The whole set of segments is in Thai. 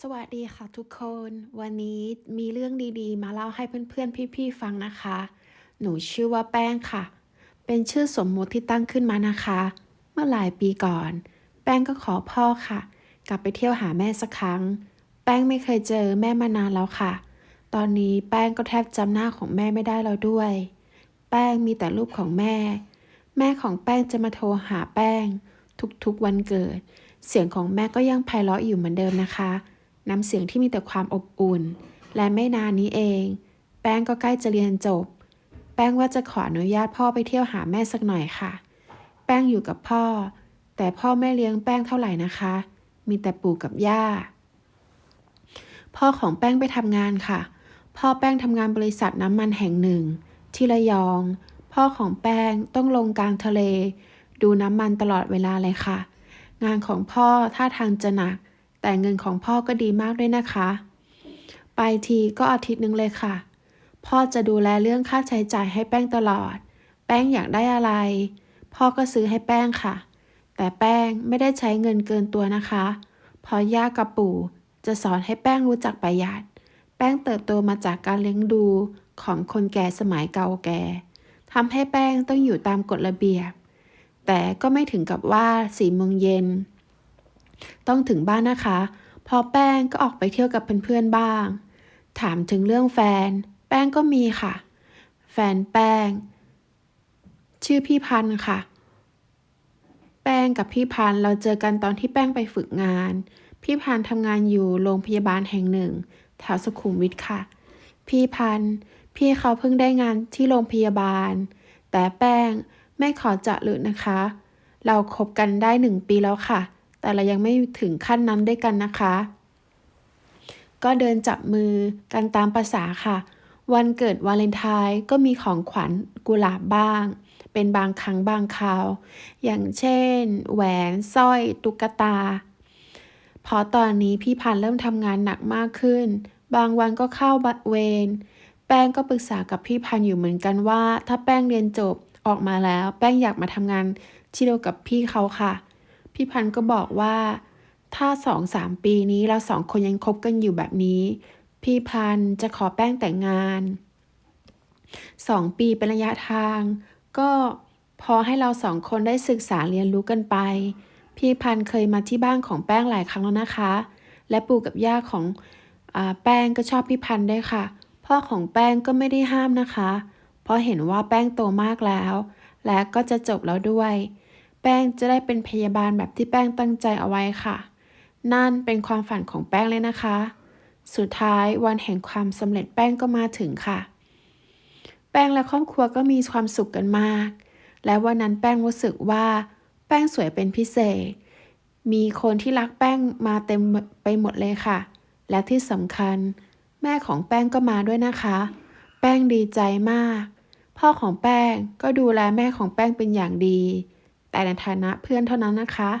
สวัสดีค่ะทุกคน วันนี้มีเรื่องดีๆ มาเล่าให้เพื่อนๆ พี่ๆ ฟังนะคะ หนูชื่อว่าแป้งค่ะ เป็นชื่อสมมุติที่ตั้งขึ้นมานะคะ เมื่อหลายปีก่อน แป้งก็ขอพ่อค่ะ กลับไปเที่ยวหาแม่สักครั้ง แป้งไม่เคยเจอแม่มานานแล้วค่ะ ตอนนี้แป้งก็แทบจำหน้าของแม่ไม่ได้แล้วด้วย แป้งมีแต่รูปของแม่ แม่ของแป้งจะมาโทรหาแป้ง ทุกๆวันเกิด เสียงของแม่ก็ยังไพเราะอยู่เหมือนเดิมนะคะ น้ำเสียงที่มีแต่ความอบอุ่น และไม่นานนี้เอง แป้งก็ใกล้จะเรียนจบ แป้งว่าจะขออนุญาตพ่อไปเที่ยวหาแม่สักหน่อยค่ะ แป้งอยู่กับพ่อ แต่พ่อไม่เลี้ยงแป้งเท่าไหร่นะคะ มีแต่ปู่กับย่า พ่อของแป้งไปทำงานค่ะ พ่อแป้งทำงานบริษัทน้ำมันแห่งหนึ่ง ที่ระยอง พ่อของแป้งต้องลงกลางทะเล ดูน้ำมันตลอดเวลาเลยค่ะ งานของพ่อท่าทางจะหนัก แต่เงินของพ่อก็ดีมากด้วยนะคะ ไปทีก็อาทิตย์นึงเลยค่ะ พ่อจะดูแลเรื่องค่าใช้จ่ายให้แป้งตลอด แป้งอยากได้อะไร พ่อก็ซื้อให้แป้งค่ะ แต่แป้งไม่ได้ใช้เงินเกินตัวนะคะเพราะย่ากับปู่จะสอนให้แป้งรู้จักประหยัด แป้งเติบโตมาจากการเลี้ยงดูของคนแก่สมัยเก่าแก่ทำให้แป้งต้องอยู่ตามกฎระเบียบ แต่ก็ไม่ถึงกับว่าสี่โมงเย็น ต้องถึงบ้านนะคะ พอแป้งก็ออกไปเที่ยวกับเพื่อนๆบ้าง ถามถึงเรื่องแฟน แป้งก็มีค่ะ แฟนแป้ง ชื่อพี่พันธ์ค่ะ แป้งกับพี่พันธ์เราเจอกันตอนที่แป้งไปฝึกงาน พี่พันธ์ทำงานอยู่โรงพยาบาลแห่งหนึ่งแถวสุขุมวิทค่ะ พี่พันธ์พี่เขาเพิ่งได้งานที่โรงพยาบาล แต่แป้งไม่ขอจะลึกนะคะ เราคบกันได้หนึ่งปีแล้วค่ะ แต่เรายังไม่ถึงขั้นนั้นด้วยกันนะคะ ก็เดินจับมือกันตามภาษาค่ะ วันเกิดวาเลนไทน์ก็มีของขวัญกุหลาบบ้าง เป็นบางครั้งบางคราว อย่างเช่น แหวนสร้อย ตุ๊กตา พอตอนนี้พี่พันเริ่มทำงานหนักมากขึ้น บางวันก็เข้าบัตเวรแป้งก็ปรึกษากับพี่พันอยู่เหมือนกันว่า ถ้าแป้งเรียนจบออกมาแล้ว แป้งอยากมาทำงานที่เดียวกับพี่เขาค่ะ พี่พันธ์ก็บอกว่า ถ้าสองสามปีนี้เราสองคนยังคบกันอยู่แบบนี้ พี่พันธ์จะขอแป้งแต่งงานสองปีเป็นระยะทาง ก็พอให้เราสองคนได้ศึกษาเรียนรู้กันไป พี่พันธ์เคยมาที่บ้านของแป้งหลายครั้งแล้วนะคะ และปู่กับย่าของอแป้งก็ชอบพี่พันธ์ด้วยค่ะ พ่อของแป้งก็ไม่ได้ห้ามนะคะ เพราะเห็นว่าแป้งโตมากแล้ว และก็จะจบแล้วด้วย แป้งจะได้เป็นพยาบาลแบบที่แป้งตั้งใจเอาไว้ค่ะ นั่นเป็นความฝันของแป้งเลยนะคะ สุดท้ายวันแห่งความสำเร็จแป้งก็มาถึงค่ะ แป้งและครอบครัวก็มีความสุขกันมาก และวันนั้นแป้งรู้สึกว่า แป้งสวยเป็นพิเศษ มีคนที่รักแป้งมาเต็มไปหมดเลยค่ะ และที่สำคัญ แม่ของแป้งก็มาด้วยนะคะ แป้งดีใจมาก พ่อของแป้งก็ดูแลแม่ของแป้งเป็นอย่างดี แต่ในฐานะเพื่อนเท่านั้นนะคะ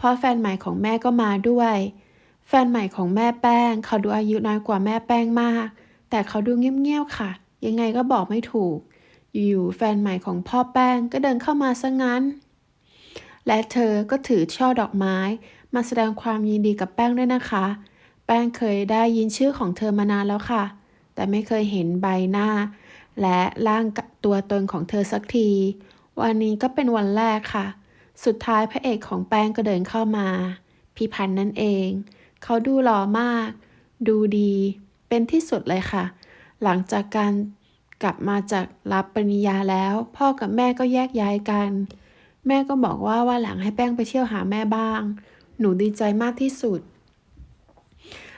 พ่อแฟนใหม่ของแม่ก็มาด้วย แฟนใหม่ของแม่แป้ง เขาดูอายุน้อยกว่าแม่แป้งมาก แต่เขาดูเงียบๆค่ะ ยังไงก็บอกไม่ถูก อยู่ๆแฟนใหม่ของพ่อแป้งก็เดินเข้ามาซะงั้น และเธอก็ถือช่อดอกไม้ มาแสดงความยินดีกับแป้งด้วยนะคะ แป้งเคยได้ยินชื่อของเธอมานานแล้วค่ะ แต่ไม่เคยเห็นใบหน้า และร่างตัวตนของเธอสักที วันนี้ก็เป็นวันแรกค่ะ สุดท้ายพระเอกของแป้งก็เดินเข้ามา พี่พันธ์นั่นเอง เขาดูหล่อมาก ดูดี เป็นที่สุดเลยค่ะ หลังจากการกลับมาจากรับปริญญาแล้ว พ่อกับแม่ก็แยกย้ายกัน แม่ก็บอกว่าว่าหลังให้แป้งไปเที่ยวหาแม่บ้าง หนูดีใจมากที่สุด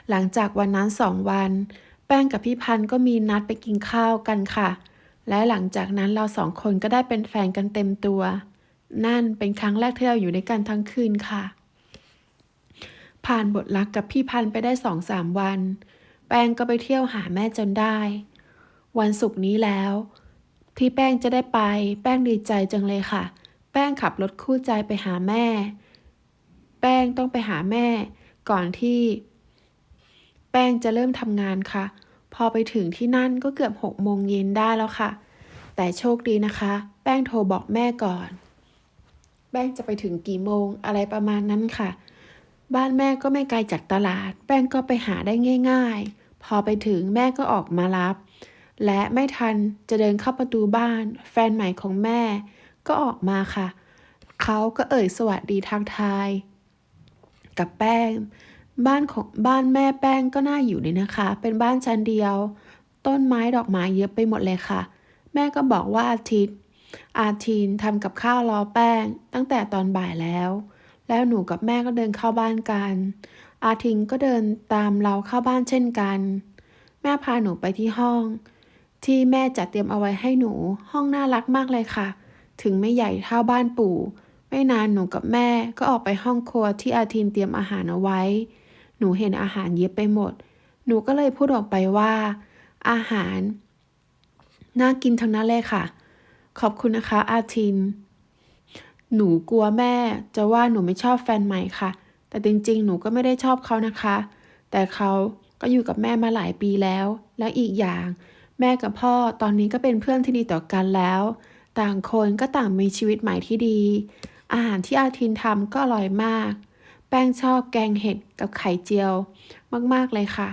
หลังจากวันนั้นสองวัน แป้งกับพี่พันธ์ก็มีนัดไปกินข้าวกันค่ะ และหลังจากนั้นเราสองคนก็ได้เป็นแฟนกันเต็มตัว นั่นเป็นครั้งแรกที่เราอยู่ด้วยกันทั้งคืนค่ะ ผ่านบทรักกับพี่พันไปได้สองสามวัน แป้งก็ไปเที่ยวหาแม่จนได้ วันศุกร์นี้แล้ว ที่แป้งจะได้ไป แป้งดีใจจังเลยค่ะ แป้งขับรถคู่ใจไปหาแม่ แป้งต้องไปหาแม่ ก่อนที่ แป้งจะเริ่มทำงานค่ะ พอไปถึงที่นั่นก็เกือบหกโมงเย็นได้แล้วค่ะ แต่โชคดีนะคะ แป้งโทรบอกแม่ก่อน แป้งจะไปถึงกี่โมงอะไรประมาณนั้นค่ะ บ้านแม่ก็ไม่ไกลจากตลาด แป้งก็ไปหาได้ง่าย ๆ พอไปถึงแม่ก็ออกมารับ และไม่ทันจะเดินเข้าประตูบ้าน แฟนใหม่ของแม่ ก็ออกมาค่ะ เขาก็เอ่ยสวัสดีทักทาย กับแป้ง บ้านของบ้านแม่แป้งก็น่าอยู่เลยนะคะ เป็นบ้านชั้นเดียว ต้นไม้ดอกไม้เยอะไปหมดเลยค่ะ แม่ก็บอกว่าอาทิตย์ อาทินทำกับข้าวรอแป้ง ตั้งแต่ตอนบ่ายแล้ว แล้วหนูกับแม่ก็เดินเข้าบ้านกัน อาทินก็เดินตามเราเข้าบ้านเช่นกัน แม่พาหนูไปที่ห้อง ที่แม่จัดเตรียมเอาไว้ให้หนู ห้องน่ารักมากเลยค่ะ ถึงไม่ใหญ่เท่าบ้านปู่ไม่นานหนูกับแม่ก็ออกไปห้องครัวที่อาทินเตรียมอาหารเอาไว้ หนูเห็นอาหารเยอะไปหมด หนูก็เลยพูดออกไปว่า อาหาร น่ากินทั้งนั้นเลยค่ะ ขอบคุณนะคะ อาทิน หนูกลัวแม่จะว่าหนูไม่ชอบแฟนใหม่ค่ะ แต่จริงๆ หนูก็ไม่ได้ชอบเขานะคะ แต่เขาก็อยู่กับแม่มาหลายปีแล้ว แล้วอีกอย่าง แม่กับพ่อตอนนี้ก็เป็นเพื่อนที่ดีต่อกันแล้ว ต่างคนก็ต่างมีชีวิตใหม่ที่ดี อาหารที่อาทินทำก็อร่อยมาก แป้งชอบแกงเห็ดกับไข่เจียวมากๆเลยค่ะ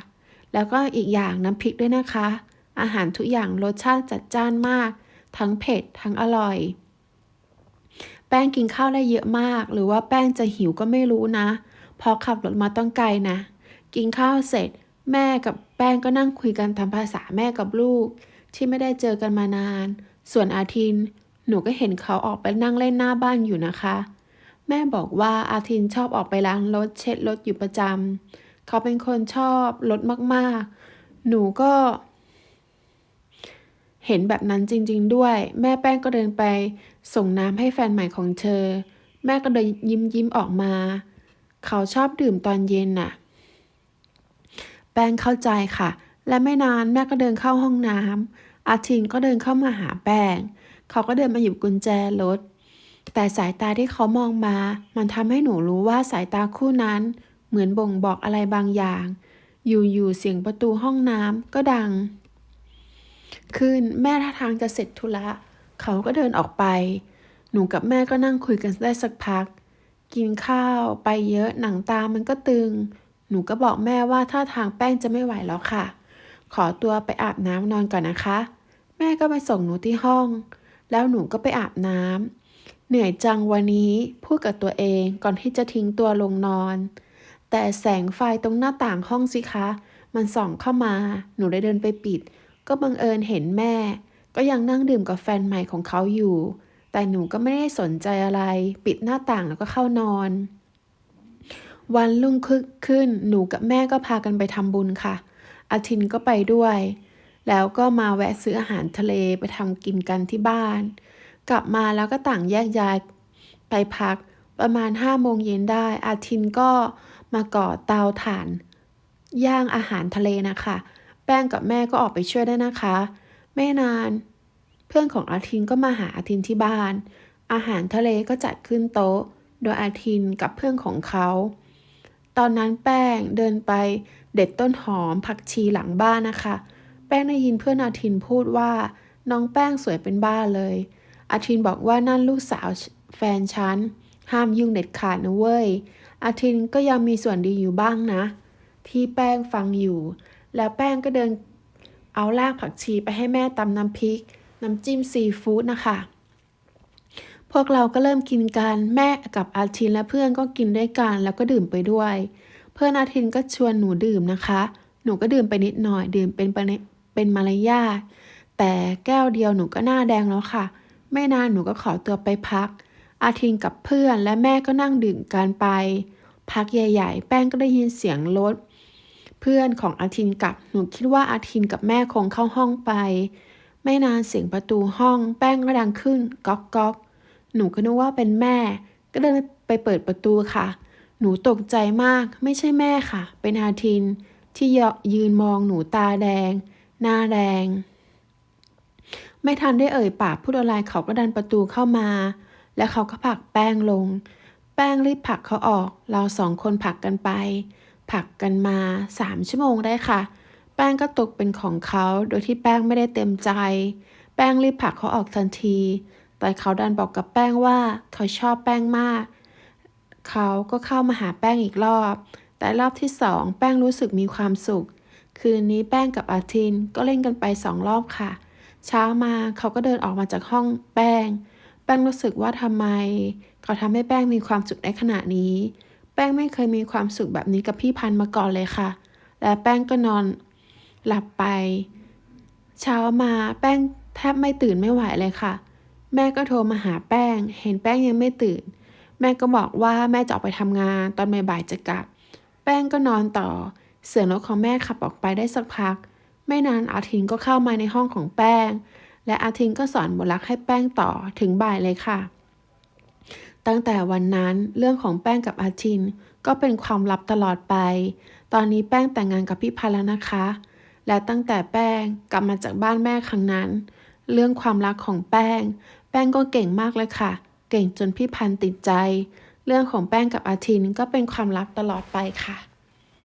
แล้วก็อีกอย่างน้ำพริกด้วยนะคะ อาหารทุกอย่างรสชาติจัดจ้านมาก ทั้งเผ็ดทั้งอร่อย แป้งกินข้าวได้เยอะมาก หรือว่าแป้งจะหิวก็ไม่รู้นะ พอขับรถมาต้องไกลนะ กินข้าวเสร็จ แม่กับแป้งก็นั่งคุยกันตามภาษาแม่กับลูก ที่ไม่ได้เจอกันมานาน ส่วนอาทิน หนูก็เห็นเขาออกไปนั่งเล่นหน้าบ้านอยู่นะคะ แม่บอกว่าอาทินชอบออกไปล้างรถเช็ดรถอยู่ประจำเขาเป็นคนชอบรถมากๆ หนูก็ เห็นแบบนั้นจริง ๆ ด้วย แม่แป้งก็เดินไป ส่งน้ำให้แฟนใหม่ของเธอ แม่ก็เดินยิ้มยิ้มออกมา เขาชอบดื่มตอนเย็นน่ะ แป้งเข้าใจค่ะ และไม่นานแม่ก็เดินเข้าห้องน้ำอาทินก็เดินเข้ามาหาแป้ง เขาก็เดินมาหยิบกุญแจรถ แต่สายตาที่เขามองมา มันทำให้หนูรู้ว่าสายตาคู่นั้น เหมือนบ่งบอกอะไรบางอย่าง อยู่ๆเสียงประตูห้องน้ำก็ดัง ขึ้นแม่ท่าทางจะเสร็จธุระ เขาก็เดินออกไป หนูกับแม่ก็นั่งคุยกันได้สักพัก กินข้าวไปเยอะหนังตามันก็ตึง หนูก็บอกแม่ว่าท่าทางแป้งจะไม่ไหวแล้วค่ะ ขอตัวไปอาบน้ำนอนก่อนนะคะ แม่ก็ไปส่งหนูที่ห้อง แล้วหนูก็ไปอาบน้ำ เหนื่อยจังวันนี้พูดกับตัวเองก่อนที่จะทิ้งตัวลงนอน แต่แสงไฟตรงหน้าต่างห้องสิคะ มันส่องเข้ามา หนูได้เดินไปปิด ก็บังเอิญเห็นแม่ ก็ยังนั่งดื่มกับแฟนใหม่ของเขาอยู่ แต่หนูก็ไม่ได้สนใจอะไร ปิดหน้าต่างแล้วก็เข้านอน วันรุ่งขึ้นหนูกับแม่ก็พากันไปทำบุญค่ะ อาทินก็ไปด้วย แล้วก็มาแวะซื้ออาหารทะเลไปทำกินกันที่บ้าน กลับมาแล้วก็ต่างแยกย้ายไปพักประมาณห้าโมงเย็นได้ อาทินก็มาก่อเตาถ่าน ย่างอาหารทะเลนะคะ แป้งกับแม่ก็ออกไปช่วยได้นะคะ ไม่นาน เพื่อนของอาทินก็มาหาอาทินที่บ้าน อาหารทะเลก็จัดขึ้นโต๊ะ โดยอาทินกับเพื่อนของเขา ตอนนั้นแป้งเดินไปเด็ดต้นหอมผักชีหลังบ้านนะคะ แป้งได้ยินเพื่อนอาทินพูดว่าน้องแป้งสวยเป็นบ้าเลย อาทินบอกว่านั่นลูกสาวแฟนฉัน ห้ามยุ่งเด็ดขาดนะเว้ย อาทินก็ยังมีส่วนดีอยู่บ้างนะ ที่แป้งฟังอยู่ แล้วแป้งก็เดินเอารากผักชีไปให้แม่ตำน้ำพริก น้ำจิ้มซีฟู้ดนะคะ พวกเราก็เริ่มกินกัน แม่กับอาทินและเพื่อนก็กินด้วยกัน แล้วก็ดื่มไปด้วย เพื่อนอาทินก็ชวนหนูดื่มนะคะ หนูก็ดื่มไปนิดหน่อย ดื่มเป็นเป็นมารยาทแต่แก้วเดียวหนูก็หน้าแดงแล้วค่ะ ไม่นานหนูก็ขอตัวไปพัก อาทินกับเพื่อนและแม่ก็นั่งดื่มกันไป พักใหญ่ๆ แป้งก็ได้ยินเสียงรถเพื่อนของอาทินกลับ หนูคิดว่าอาทินกับแม่คงเข้าห้องไป ไม่นานเสียงประตูห้องแป้งก็ดังขึ้นก๊อกก๊อกหนูก็นึกว่าเป็นแม่ ก็เดินไปเปิดประตูค่ะ หนูตกใจมาก ไม่ใช่แม่ค่ะ เป็นอาทินที่ยืนมองหนูตาแดง หน้าแดง ไม่ทันได้เอ่ยปากพูดอะไรเขาก็ดันประตูเข้ามา และเขาก็ผลักแป้งลง แป้งรีบผลักเขาออก เราสองคนผลักกันไปผลักกันมาสามชั่วโมงได้ค่ะ แป้งก็ตกเป็นของเขาโดยที่แป้งไม่ได้เต็มใจ แป้งรีบผลักเขาออกทันที แต่เขาดันบอกกับแป้งว่าเขาชอบแป้งมาก เขาก็เข้ามาหาแป้งอีกรอบ แต่รอบที่สองแป้งรู้สึกมีความสุข คืนนี้แป้งกับอาทินก็เล่นกันไปสองรอบค่ะ เช้ามาเขาก็เดินออกมาจากห้องแป้ง แป้งรู้สึกว่าทำไม เขาทำให้แป้งมีความสุขในขณะนี้ แป้งไม่เคยมีความสุขแบบนี้กับพี่พันมาก่อนเลยค่ะ และแป้งก็นอนหลับไป เช้ามาแป้งแทบไม่ตื่นไม่ไหวเลยค่ะ แม่ก็โทรมาหาแป้ง เห็นแป้งยังไม่ตื่น แม่ก็บอกว่าแม่จะออกไปทำงานตอนบ่ายๆจะกลับ แป้งก็นอนต่อ เสียงรถของแม่ขับออกไปได้สักพัก ไม่นานอาทินก็เข้ามาในห้องของแป้ง และอาทินก็สอนบทรักให้แป้งต่อถึงบ่ายเลยค่ะ ตั้งแต่วันนั้นเรื่องของแป้งกับอาทินก็เป็นความลับตลอดไป ตอนนี้แป้งแต่งงานกับพี่พันแล้วนะคะ และตั้งแต่แป้งกลับมาจากบ้านแม่ครั้งนั้น เรื่องความรักของแป้ง แป้งก็เก่งมากเลยค่ะ เก่งจนพี่พันติดใจ เรื่องของแป้งกับอาทินก็เป็นความลับตลอดไปค่ะ